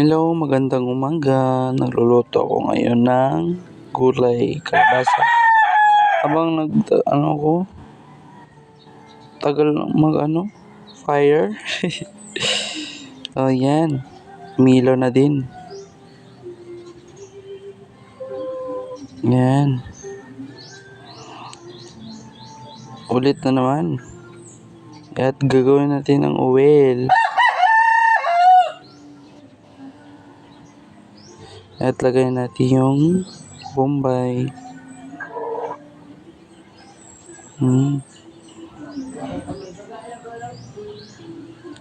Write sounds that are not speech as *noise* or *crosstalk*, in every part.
Hello, magandang umaga. Nagluluto ako ngayon ng gulay kalabasa. Habang nag ano ko tagal mag ano fire. *laughs* oh, yan. Milo na din. Yan. Ulit na naman. At gagawin natin ng oil. At lagay natin yung bombay. Hmm.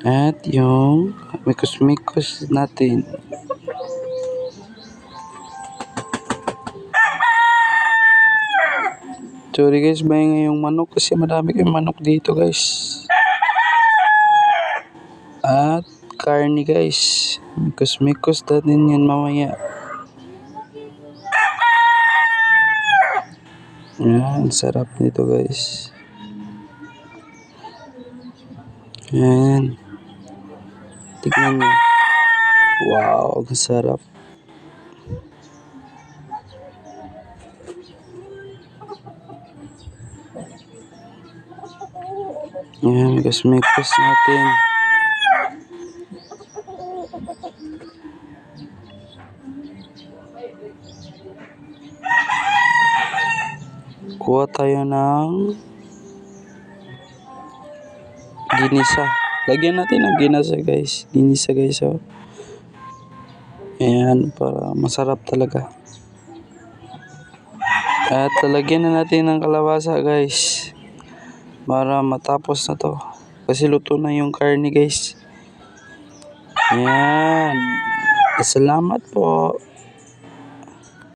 At yung mikos-mikos natin. Sorry guys, may yung manok kasi marami kayong manok dito guys. At karni guys. Mikos-mikos natin yan mamaya. Yan, sarap nito guys. Yan. Tignan nyo. Wow, ang sarap. Yan, mikos-mikos natin. Kuha tayo ng ginisa. Lagyan natin ng ginisa guys. Ginisa guys oh. Ayan, para masarap talaga. At lalagyan na natin ng kalabasa guys. Para matapos na to. Kasi luto na yung karne guys. Ayan. Salamat po.